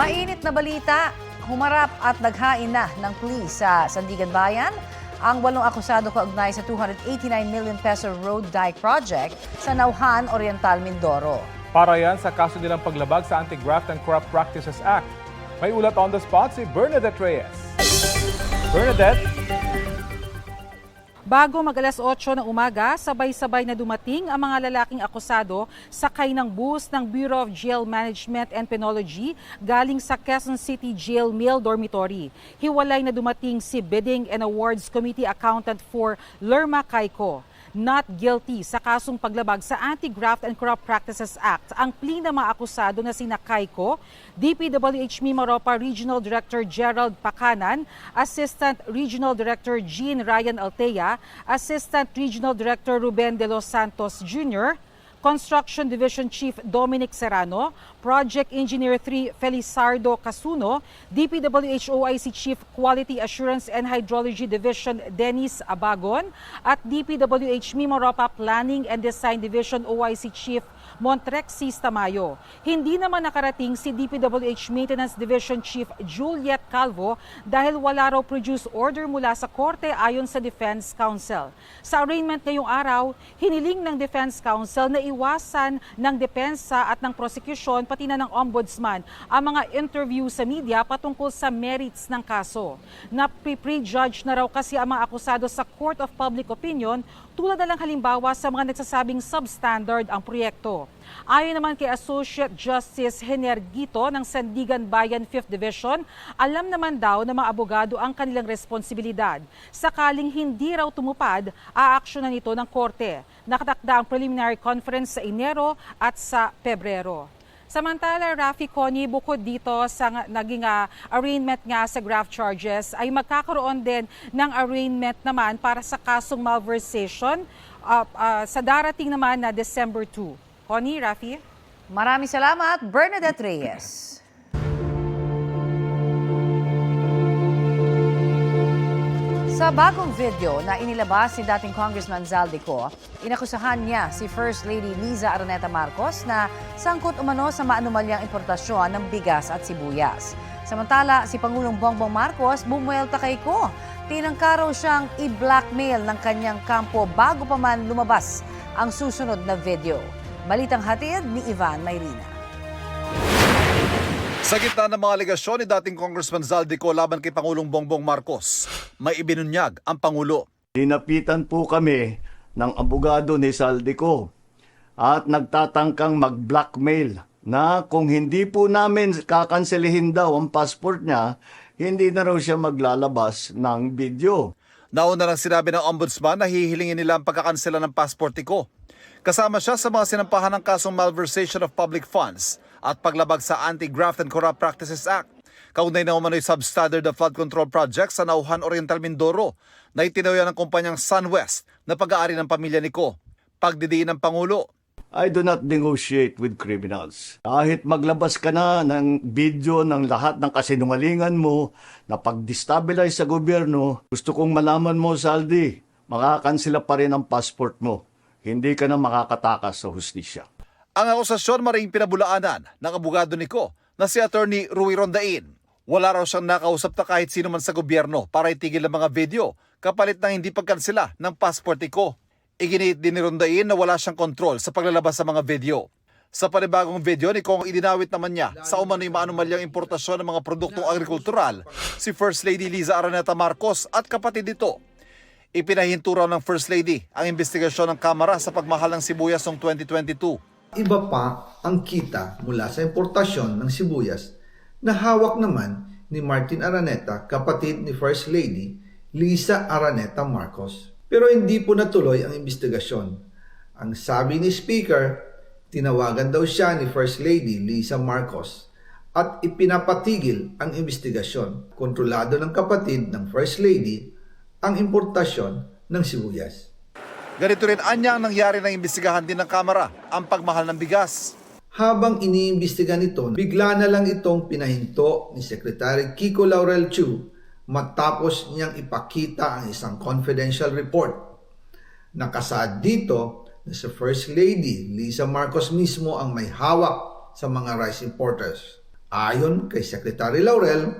Mainit na balita, humarap at naghain na ng plea sa Sandigan Bayan ang walong akusado kaugnay sa 289 million peso road dike project sa Nauhan, Oriental, Mindoro. Para yan sa kaso nilang paglabag sa Anti-Graft and Corrupt Practices Act. May ulat on the spot si Bernadette Reyes. Bernadette, Bago mag alas 8 ng umaga, sabay-sabay na dumating ang mga lalaking akusado sakay ng bus ng Bureau of Jail Management and Penology galing sa Quezon City Jail Male Dormitory. Hiwalay na dumating si Bidding and Awards Committee Accountant for Lerma Kaiko not guilty sa kasong paglabag sa Anti-Graft and Corrupt Practices Act. Ang plea ng mga akusado na sina Kaiko, DPWH Mimaropa Regional Director Gerald Pakanan, Assistant Regional Director Jean Ryan Altea, Assistant Regional Director Ruben De Los Santos Jr., Construction Division Chief Dominic Serrano, Project Engineer 3 Felizardo Casuno, DPWH OIC Chief Quality Assurance and Hydrology Division Dennis Abagon, at DPWH Mimoropa Planning and Design Division OIC Chief Montrexis Tamayo. Hindi naman nakarating si DPWH Maintenance Division Chief Juliet Calvo dahil wala raw produce order mula sa korte ayon sa Defense Council. Sa arraignment ngayong araw, hiniling ng Defense Council na iwasan ng depensa at ng prosecution pati na ng ombudsman ang mga interview sa media patungkol sa merits ng kaso. Na-prejudge na raw kasi ang mga akusado sa Court of Public Opinion tulad na lang halimbawa sa mga nagsasabing substandard ang proyekto. Ayon naman kay Associate Justice Henergito ng Sandigan Bayan 5th Division, alam naman daw ng mga abogado ang kanilang responsibilidad. Sakaling hindi raw tumupad, aaksyonan ito ng korte. Nakatakda ang preliminary conference sa Enero at sa Pebrero. Samantala, Rafi Connie, bukod dito sa naging ah, arraignment nga sa graft charges, ay magkakaroon din ng arraignment naman para sa kasong malversation ah, ah, sa darating naman na December 2. Connie, Rafi? Maraming salamat, Bernadette Reyes. Sa bagong video na inilabas ni dating Congressman Zaldico, inakusahan niya si First Lady Liza Araneta Marcos na sangkot umano sa maanumalyang importasyon ng bigas at sibuyas. Samantala, si Pangulong Bongbong Marcos bumuelta kay ko. Tinangka raw siyang i-blackmail ng kanyang kampo bago pa man lumabas ang susunod na video. Balitang hatid ni Ivan Mayrina. Sa gitna ng mga alegasyon ni dating Congressman Zaldico laban kay Pangulong Bongbong Marcos, may ibinunyag ang Pangulo. Dinapitan po kami ng abogado ni Saldico at nagtatangkang mag-blackmail na kung hindi po namin kakanselihin daw ang passport niya, hindi na raw siya maglalabas ng video. Nauna lang sinabi ng ombudsman na hihilingin nila ang pagkakansela ng passport ko. Kasama siya sa mga sinampahan ng kasong malversation of public funds at paglabag sa Anti-Graft and Corrupt Practices Act. Kaugnay na umano'y substandard of flood control project sa Nauhan Oriental Mindoro na itinawya ng kumpanyang SunWest na pag-aari ng pamilya ni Ko. Pagdidiin ng Pangulo, I do not negotiate with criminals. Kahit maglabas ka na ng video ng lahat ng kasinungalingan mo na pag-destabilize sa gobyerno, gusto kong malaman mo, Saldi, makakansila pa rin ang passport mo. Hindi ka na makakatakas sa hustisya. Ang akusasyon maring pinabulaanan ng abogado ni Ko na si Attorney Rui Rondain. Wala raw siyang nakausap na kahit sino man sa gobyerno para itigil ang mga video kapalit ng hindi pagkansela ng passport ni Ko. Iginiit din ni Rondain na wala siyang kontrol sa paglalabas sa mga video. Sa panibagong video ni Kong idinawit naman niya sa umano'y maanumalyang importasyon ng mga produktong agrikultural si First Lady Liza Araneta Marcos at kapatid nito. Ipinahinto raw ng First Lady ang investigasyon ng Kamara sa pagmahal ng sibuyas noong 2022. Iba pa ang kita mula sa importasyon ng sibuyas na hawak naman ni Martin Araneta, kapatid ni First Lady Lisa Araneta Marcos. Pero hindi po natuloy ang investigasyon. Ang sabi ni Speaker, tinawagan daw siya ni First Lady Lisa Marcos at ipinapatigil ang investigasyon. Kontrolado ng kapatid ng First Lady ang importasyon ng sibuyas. Ganito rin anya ang nangyari ng imbestigahan din ng Kamara, ang pagmahal ng bigas. Habang iniimbestiga nito, bigla na lang itong pinahinto ni Secretary Kiko Laurel Chu matapos niyang ipakita ang isang confidential report. Nakasaad dito na si First Lady Lisa Marcos mismo ang may hawak sa mga rice importers. Ayon kay Secretary Laurel,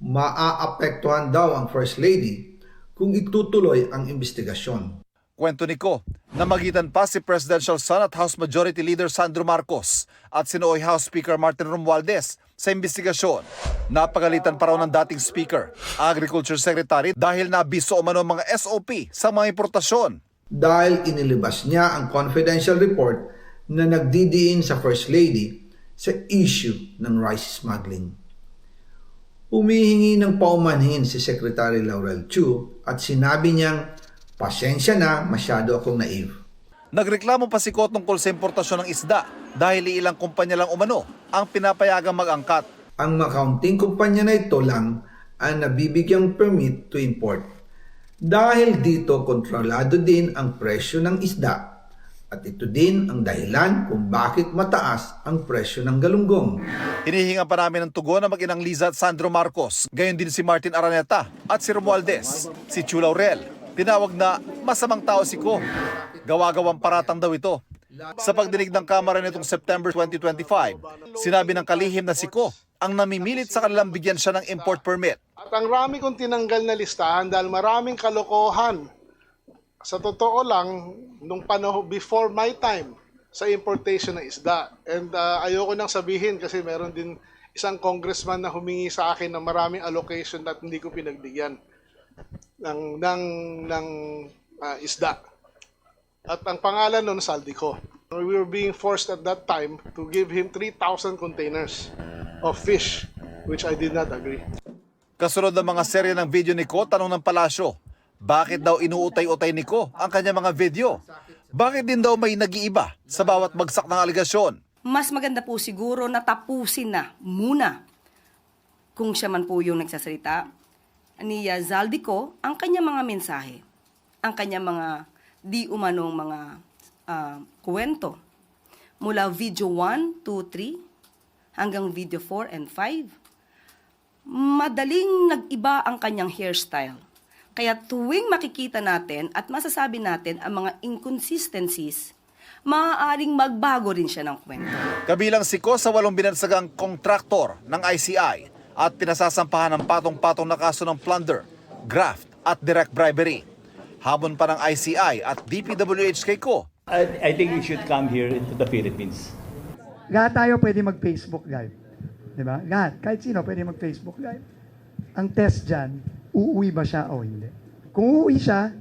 maaapektuhan daw ang First Lady kung itutuloy ang investigasyon. Kwento ni Ko, namagitan pa si Presidential Son at House Majority Leader Sandro Marcos at sinooy House Speaker Martin Romualdez sa investigasyon. Napagalitan pa raw ng dating Speaker, Agriculture Secretary dahil nabiso umano ang mga SOP sa mga importasyon. Dahil inilabas niya ang confidential report na nagdidiin sa First Lady sa issue ng rice smuggling. Humihingi ng paumanhin si Secretary Laurel Chu at sinabi niyang, pasensya na, masyado akong naive. Nagreklamo pa si Ko tungkol sa importasyon ng isda dahil ilang kumpanya lang umano ang pinapayagang mag-angkat. Ang makaunting kumpanya na ito lang ang nabibigyang permit to import. Dahil dito kontrolado din ang presyo ng isda at ito din ang dahilan kung bakit mataas ang presyo ng galunggong. Hinihinga pa namin ng tugon ng mag-inang Liza at Sandro Marcos. Gayon din si Martin Araneta at si Romualdez. Si Chu Laurel, tinawag na masamang tao si Ko. Gawa-gawang paratang daw ito. Sa pagdinig ng Kamara nitong September 2025, sinabi ng kalihim na si Ko ang namimilit sa kanilang bigyan siya ng import permit. At ang rami kong tinanggal na listahan dahil maraming kalokohan. Sa totoo lang, nung panahon before my time sa importation ng isda. And uh, ayoko nang sabihin kasi meron din isang congressman na humingi sa akin ng maraming allocation at hindi ko pinagbigyan ng ng ng uh, isda. At ang pangalan nun, Saldico. We were being forced at that time to give him 3,000 containers of fish, which I did not agree. Kasunod ng mga serye ng video ni Ko, tanong ng palasyo, bakit daw inuutay-utay ni Ko ang kanyang mga video? Bakit din daw may nag-iiba sa bawat bagsak ng aligasyon? mas maganda po siguro na tapusin na muna kung siya man po yung nagsasalita ni uh, Zaldico ang kanyang mga mensahe, ang kanyang mga di umanong mga ah, kwento mula video 1, 2, 3 hanggang video 4 and 5. Madaling nag-iba ang kanyang hairstyle. Kaya tuwing makikita natin at masasabi natin ang mga inconsistencies, maaaring magbago rin siya ng kwento. Kabilang si Ko sa walong binansagang kontraktor ng ICI at pinasasampahan ng patong-patong na kaso ng plunder, graft at direct bribery. Hamon pa ng ICI at DPWH kay Ko. I, I think we should come here into the Philippines. Lahat tayo pwede mag-Facebook Live. Di ba? Lahat. Kahit sino pwede mag-Facebook Live. Ang test dyan, uuwi ba siya o hindi? Kung uuwi siya,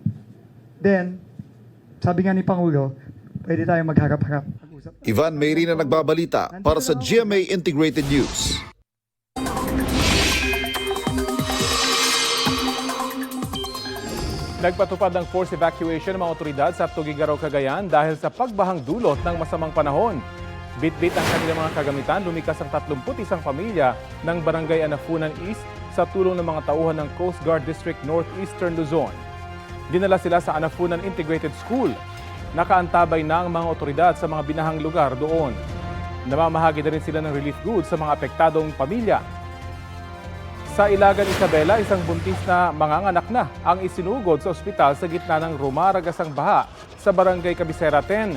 then, sabi nga ni Pangulo, pwede tayo magharap-harap. Ivan Mayri na nagbabalita para sa GMA Integrated News. Nagpatupad ng forced evacuation ng mga otoridad sa Tugigaraw, Cagayan dahil sa pagbahang dulot ng masamang panahon. Bitbit ang kanilang mga kagamitan, lumikas ang 31 pamilya ng Barangay Anafunan East sa tulong ng mga tauhan ng Coast Guard District Northeastern Luzon. Dinala sila sa Anafunan Integrated School. Nakaantabay na ang mga otoridad sa mga binahang lugar doon. Namamahagi na rin sila ng relief goods sa mga apektadong pamilya sa Ilagan Isabela, isang buntis na manganganak na ang isinugod sa ospital sa gitna ng rumaragasang baha sa barangay Cabecera 10.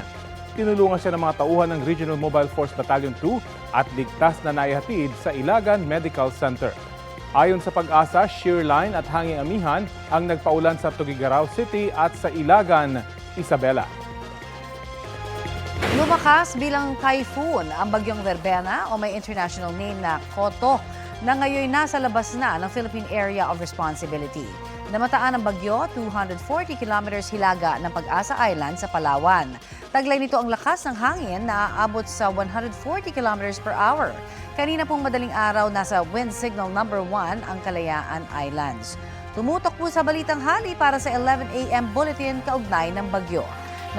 Tinulungan siya ng mga tauhan ng Regional Mobile Force Battalion 2 at ligtas na naihatid sa Ilagan Medical Center. Ayon sa pag-asa, shear line at hanging amihan ang nagpaulan sa Tugigaraw City at sa Ilagan, Isabela. Lumakas bilang typhoon ang bagyong Verbena o may international name na Koto na ngayon nasa labas na ng Philippine Area of Responsibility. Namataan ang bagyo 240 kilometers hilaga ng Pag-asa Island sa Palawan. Taglay nito ang lakas ng hangin na aabot sa 140 kilometers per hour. Kanina pong madaling araw nasa wind signal number 1 ang Kalayaan Islands. Tumutok po sa balitang hali para sa 11 a.m. bulletin kaugnay ng bagyo.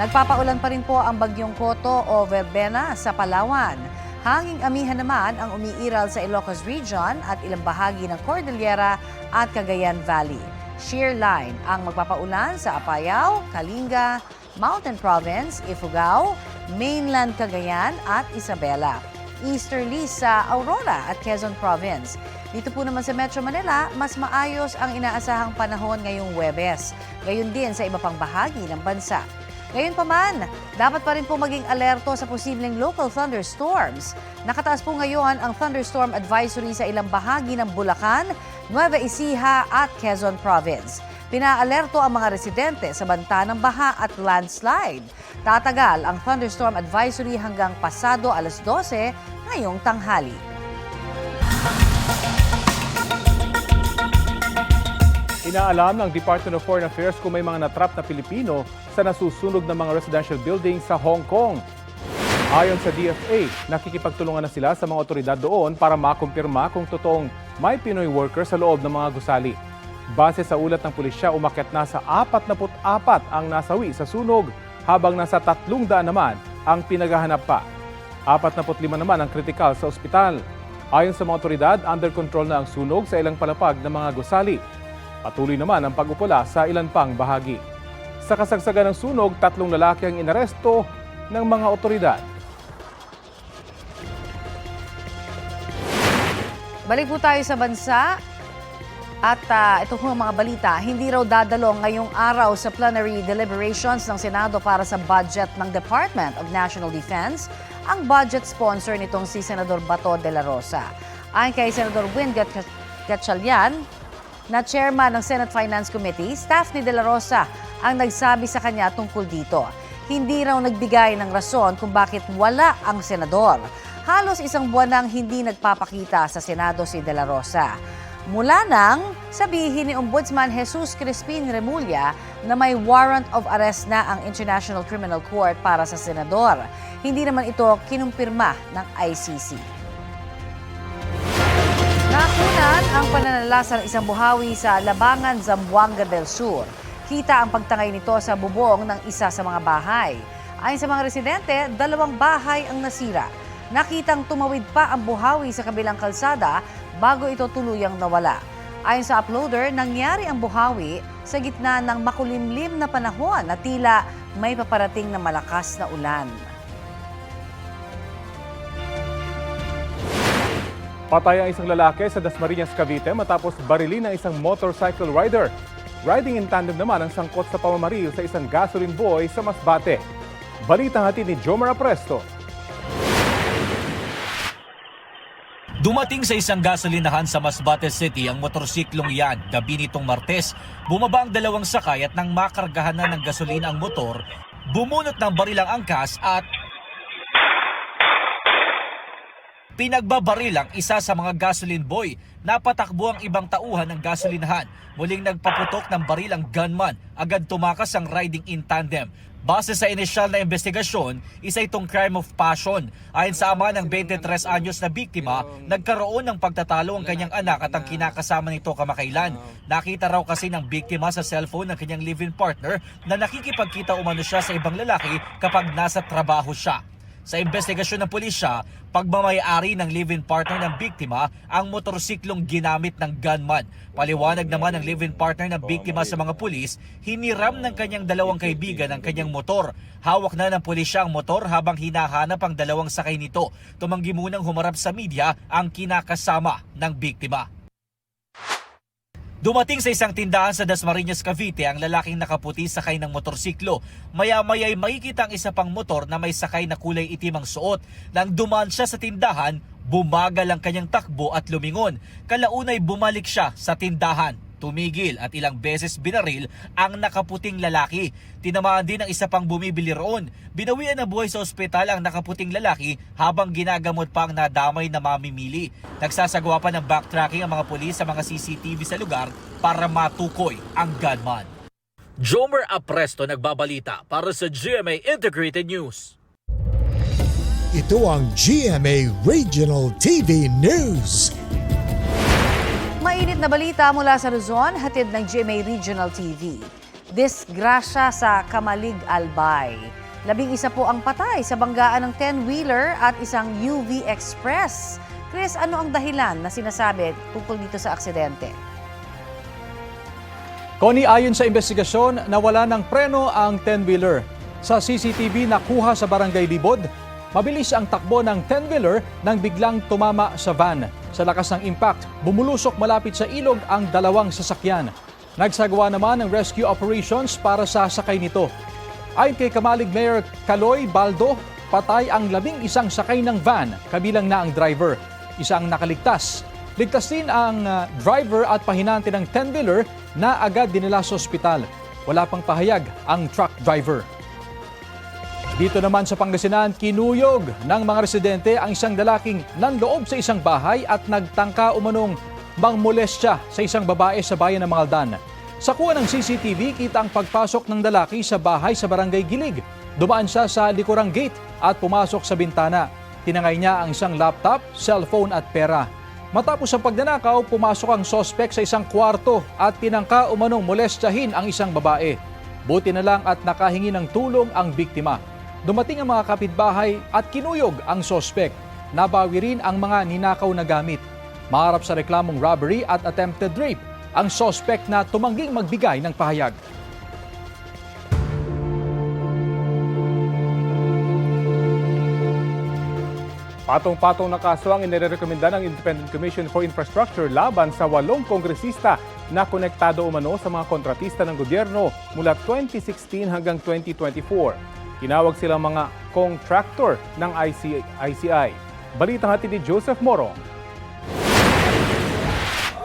Nagpapaulan pa rin po ang bagyong Koto o Verbena sa Palawan. Hanging amihan naman ang umiiral sa Ilocos Region at ilang bahagi ng Cordillera at Cagayan Valley. Shear line ang magpapaulan sa Apayao, Kalinga, Mountain Province, Ifugao, Mainland Cagayan at Isabela. Easterly sa Aurora at Quezon Province. Dito po naman sa Metro Manila, mas maayos ang inaasahang panahon ngayong Webes. Gayon din sa iba pang bahagi ng bansa. Gayunpaman, dapat pa rin po maging alerto sa posibleng local thunderstorms. Nakataas po ngayon ang thunderstorm advisory sa ilang bahagi ng Bulacan, Nueva Ecija at Quezon Province. Pinaalerto ang mga residente sa banta ng baha at landslide. Tatagal ang thunderstorm advisory hanggang pasado alas 12 ngayong tanghali. Inaalam ng Department of Foreign Affairs kung may mga natrap na Pilipino sa nasusunog ng mga residential building sa Hong Kong. Ayon sa DFA, nakikipagtulungan na sila sa mga otoridad doon para makumpirma kung totoong may Pinoy worker sa loob ng mga gusali. Base sa ulat ng pulisya, umakyat na sa 44 ang nasawi sa sunog habang nasa 300 naman ang pinaghahanap pa. 45 naman ang kritikal sa ospital. Ayon sa mga otoridad, under control na ang sunog sa ilang palapag ng mga gusali. Patuloy naman ang pag-upula sa ilan pang bahagi. Sa kasagsagan ng sunog, tatlong lalaki ang inaresto ng mga otoridad. Balik po tayo sa bansa. At ah, ito po ang mga balita, hindi raw dadalo ngayong araw sa plenary deliberations ng Senado para sa budget ng Department of National Defense ang budget sponsor nitong si Senador Bato de la Rosa. Ayon kay Senador Win Gat- Gatchalian, na chairman ng Senate Finance Committee, staff ni De La Rosa ang nagsabi sa kanya tungkol dito. Hindi raw nagbigay ng rason kung bakit wala ang senador. Halos isang buwan nang hindi nagpapakita sa Senado si De La Rosa. Mula nang sabihin ni Ombudsman Jesus Crispin Remulla na may warrant of arrest na ang International Criminal Court para sa senador. Hindi naman ito kinumpirma ng ICC. Nakunan ang pananalasa ng isang buhawi sa Labangan, Zamboanga del Sur. Kita ang pagtangay nito sa bubong ng isa sa mga bahay. Ayon sa mga residente, dalawang bahay ang nasira. Nakitang tumawid pa ang buhawi sa kabilang kalsada bago ito tuluyang nawala. Ayon sa uploader, nangyari ang buhawi sa gitna ng makulimlim na panahon na tila may paparating na malakas na ulan. Patay ang isang lalaki sa Dasmariñas, Cavite matapos barilin ng isang motorcycle rider. Riding in tandem naman ang sangkot sa pamamaril sa isang gasoline boy sa Masbate. Balitang hatid ni Jomar Presto. Dumating sa isang gasolinahan sa Masbate City ang motorsiklong yan gabi nitong Martes. Bumaba ang dalawang sakay at nang makargahan na ng gasolina ang motor, bumunot ng barilang angkas at Pinagbabaril ang isa sa mga gasoline boy. Napatakbo ang ibang tauhan ng gasolinahan. Muling nagpaputok ng baril ang gunman. Agad tumakas ang riding in tandem. Base sa inisyal na investigasyon, isa itong crime of passion. Ayon sa ama ng 23 anyos na biktima, nagkaroon ng pagtatalo ang kanyang anak at ang kinakasama nito kamakailan. Nakita raw kasi ng biktima sa cellphone ng kanyang live-in partner na nakikipagkita umano siya sa ibang lalaki kapag nasa trabaho siya. Sa investigasyon ng pulisya, pagmamayari ng live-in partner ng biktima ang motorsiklong ginamit ng gunman. Paliwanag naman ng live-in partner ng biktima sa mga pulis, hiniram ng kanyang dalawang kaibigan ang kanyang motor. Hawak na ng pulisya ang motor habang hinahanap ang dalawang sakay nito. Tumanggi munang humarap sa media ang kinakasama ng biktima. Dumating sa isang tindahan sa Dasmariñas, Cavite ang lalaking nakaputi sakay ng motorsiklo. Maya-maya ay makikita ang isa pang motor na may sakay na kulay itim ang suot. Nang dumaan siya sa tindahan, bumagal ang kanyang takbo at lumingon. Kalaunay bumalik siya sa tindahan. Tumigil at ilang beses binaril ang nakaputing lalaki. Tinamaan din ang isa pang bumibili roon. Binawian na buhay sa ospital ang nakaputing lalaki habang ginagamot pa ang nadamay na mamimili. Nagsasagawa pa ng backtracking ang mga pulis sa mga CCTV sa lugar para matukoy ang gunman. Jomer Apresto nagbabalita para sa GMA Integrated News. Ito ang GMA Regional TV News. Mainit na balita mula sa Luzon, hatid ng GMA Regional TV. Disgrasya sa Kamalig Albay. Labing isa po ang patay sa banggaan ng 10-wheeler at isang UV Express. Chris, ano ang dahilan na sinasabi tungkol dito sa aksidente? Connie, ayon sa investigasyon, nawala ng preno ang 10-wheeler. Sa CCTV nakuha sa Barangay Libod, mabilis ang takbo ng 10-wheeler nang biglang tumama sa van. Sa lakas ng impact, bumulusok malapit sa ilog ang dalawang sasakyan. Nagsagawa naman ng rescue operations para sa sakay nito. Ayon kay Kamalig Mayor Kaloy Baldo, patay ang labing isang sakay ng van, kabilang na ang driver. Isang nakaligtas. Ligtas din ang uh, driver at pahinante ng 10-wheeler na agad dinala sa ospital. Wala pang pahayag ang truck driver. Dito naman sa Pangasinan, kinuyog ng mga residente ang isang lalaking nanloob sa isang bahay at nagtangka umanong mangmolestya sa isang babae sa bayan ng Maldan. Sa kuha ng CCTV, kita ang pagpasok ng lalaki sa bahay sa barangay Gilig. Dumaan siya sa likurang gate at pumasok sa bintana. Tinangay niya ang isang laptop, cellphone at pera. Matapos ang pagnanakaw, pumasok ang sospek sa isang kwarto at tinangka umanong molestyahin ang isang babae. Buti na lang at nakahingi ng tulong ang biktima. Dumating ang mga kapitbahay at kinuyog ang sospek. Nabawi rin ang mga ninakaw na gamit. Maharap sa reklamong robbery at attempted rape ang sospek na tumangging magbigay ng pahayag. Patong-patong na kaso ang inirekomenda ng Independent Commission for Infrastructure laban sa walong kongresista na konektado umano sa mga kontratista ng gobyerno mula 2016 hanggang 2024. Tinawag silang mga contractor ng IC ICI. Balitang hatid ni Joseph Moro.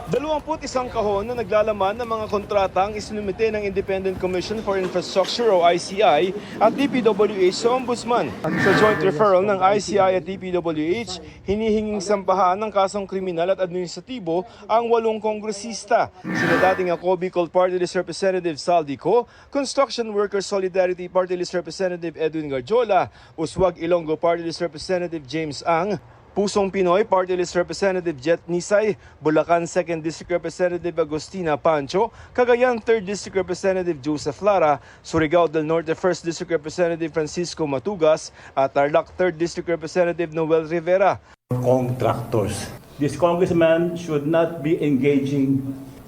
21 kahon na naglalaman ng mga kontratang isinumite ng Independent Commission for Infrastructure o ICI at DPWH sa Ombudsman. Sa joint referral ng ICI at DPWH, hinihinging sampahan ng kasong kriminal at administratibo ang walong kongresista. Sina dating ako Bicol Party List Representative Saldico, Construction Workers Solidarity Party List Representative Edwin Garjola, Uswag Ilonggo Party List Representative James Ang, Pusong Pinoy Party List Representative Jet Nisay, Bulacan 2nd District Representative Agustina Pancho, Cagayan 3rd District Representative Joseph Lara, Surigao del Norte 1st District Representative Francisco Matugas, at Tarlac 3rd District Representative Noel Rivera. Contractors. This congressman should not be engaging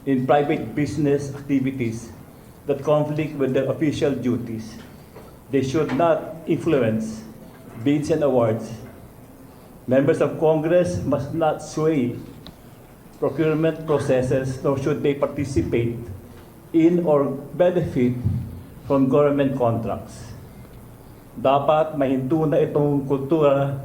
in private business activities that conflict with their official duties. They should not influence bids and awards Members of Congress must not sway procurement processes nor should they participate in or benefit from government contracts. Dapat mahinto na itong kultura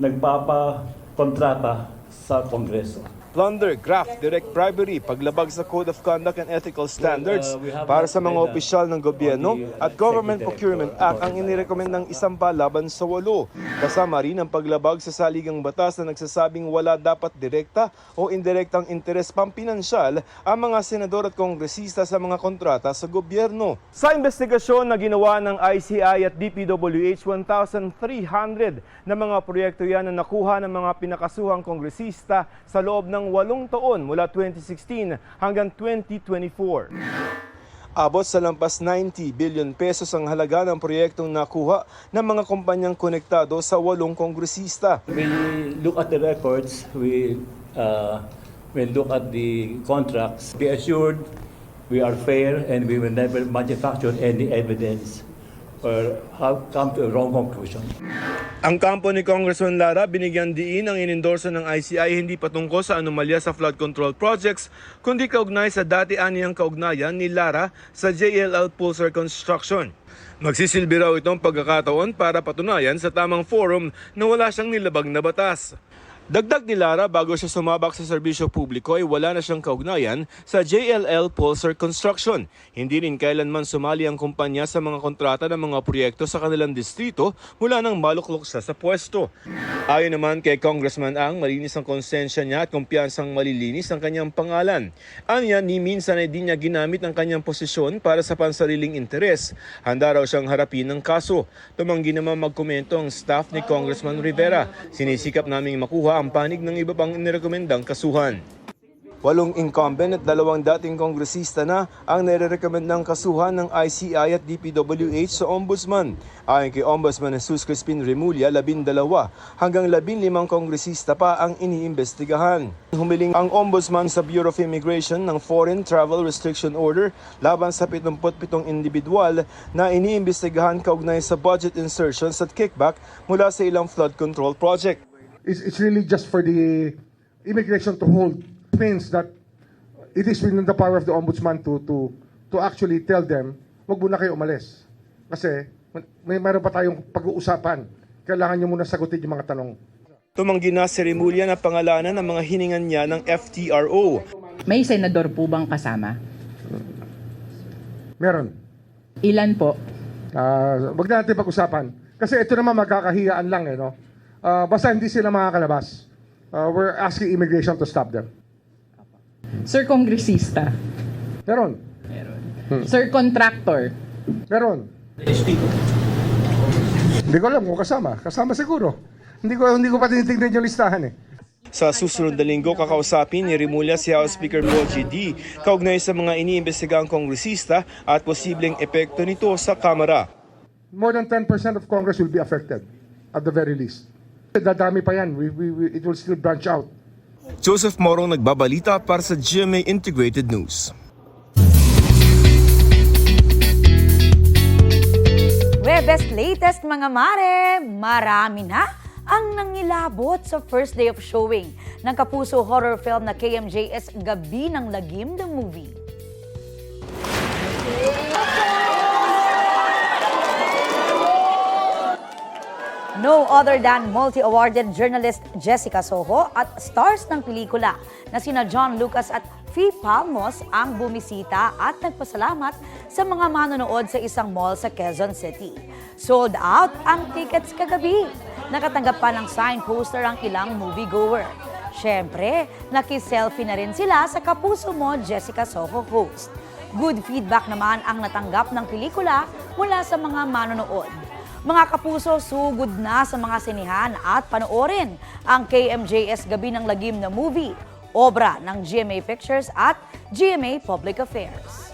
nagpapakontrata sa Kongreso. Plunder, graft, direct bribery, paglabag sa Code of Conduct and Ethical Standards Well, uh, have para sa mga not opisyal ng gobyerno uh, at Government Procurement Act ang inirekomendang isang laban sa walo. Kasama rin ang paglabag sa saligang batas na nagsasabing wala dapat direkta o indirektang interes pampinansyal ang mga senador at kongresista sa mga kontrata sa gobyerno. Sa investigasyon na ginawa ng ICI at DPWH, 1,300 na mga proyekto yan na nakuha ng mga pinakasuhang kongresista sa loob ng walong taon mula 2016 hanggang 2024. Abot sa lampas 90 billion pesos ang halaga ng proyektong nakuha ng mga kumpanyang konektado sa walong kongresista. We look at the records, we, uh, we look at the contracts. Be assured, we are fair and we will never manufacture any evidence or have come to a wrong conclusion. Ang kampo ni Congressman Lara binigyan diin ang inendorso ng ICI hindi patungkol sa anomalya sa flood control projects kundi kaugnay sa dati aniyang kaugnayan ni Lara sa JLL Pulsar Construction. Magsisilbi raw itong pagkakataon para patunayan sa tamang forum na wala siyang nilabag na batas. Dagdag ni Lara bago siya sumabak sa serbisyo publiko ay wala na siyang kaugnayan sa JLL Pulsar Construction. Hindi rin kailanman sumali ang kumpanya sa mga kontrata ng mga proyekto sa kanilang distrito mula nang maluklok siya sa pwesto. Ayon naman kay Congressman Ang, malinis ang konsensya niya at kumpiyansang malilinis ang kanyang pangalan. Anya, ni minsan ay di niya ginamit ang kanyang posisyon para sa pansariling interes. Handa raw siyang harapin ng kaso. Tumanggi naman magkomento ang staff ni Congressman Rivera. Sinisikap naming makuha ang panig ng iba pang inirekomendang kasuhan. Walong incumbent at dalawang dating kongresista na ang nire-recommend ng kasuhan ng ICI at DPWH sa Ombudsman. Ayon kay Ombudsman Jesus Crispin Remulla, labindalawa hanggang labinlimang kongresista pa ang iniimbestigahan. Humiling ang Ombudsman sa Bureau of Immigration ng Foreign Travel Restriction Order laban sa 77 individual na iniimbestigahan kaugnay sa budget insertions at kickback mula sa ilang flood control project. It's, it's really just for the immigration to hold means that it is within the power of the ombudsman to to to actually tell them, wag muna kayo umalis. Kasi may meron pa tayong pag-uusapan. Kailangan nyo muna sagutin yung mga tanong. Tumanggi na si Remulla na pangalanan ng mga hiningan niya ng FTRO. May senador po bang kasama? Meron. Ilan po? Ah, wag na natin pag-usapan. Kasi ito naman magkakahiyaan lang eh, no? Ah, basta hindi sila makakalabas. Ah, we're asking immigration to stop them. Sir Kongresista? Meron. Sir Contractor? Meron. Hindi ko alam kung kasama. Kasama siguro. Hindi ko hindi ko pa tinitingnan yung listahan eh. Sa susunod na linggo, kakausapin ni Remulla si House Speaker Paul G.D. kaugnay sa mga iniimbestigang kongresista at posibleng epekto nito sa Kamara. More than 10% of Congress will be affected at the very least. Dadami pa yan. We, we, we- it will still branch out. Joseph Morong nagbabalita para sa GMA Integrated News. Webes latest mga mare, marami na ang nangilabot sa first day of showing ng kapuso horror film na KMJS Gabi ng Lagim the Movie. No other than multi-awarded journalist Jessica Soho at stars ng pelikula na sina John Lucas at Fee Palmos ang bumisita at nagpasalamat sa mga manonood sa isang mall sa Quezon City. Sold out ang tickets kagabi. Nakatanggap pa ng sign poster ang ilang moviegoer. Siyempre, nakiselfie na rin sila sa Kapuso Mo Jessica Soho host. Good feedback naman ang natanggap ng pelikula mula sa mga manonood. Mga kapuso, sugod na sa mga sinihan at panoorin ang KMJS Gabi ng Lagim na movie, obra ng GMA Pictures at GMA Public Affairs.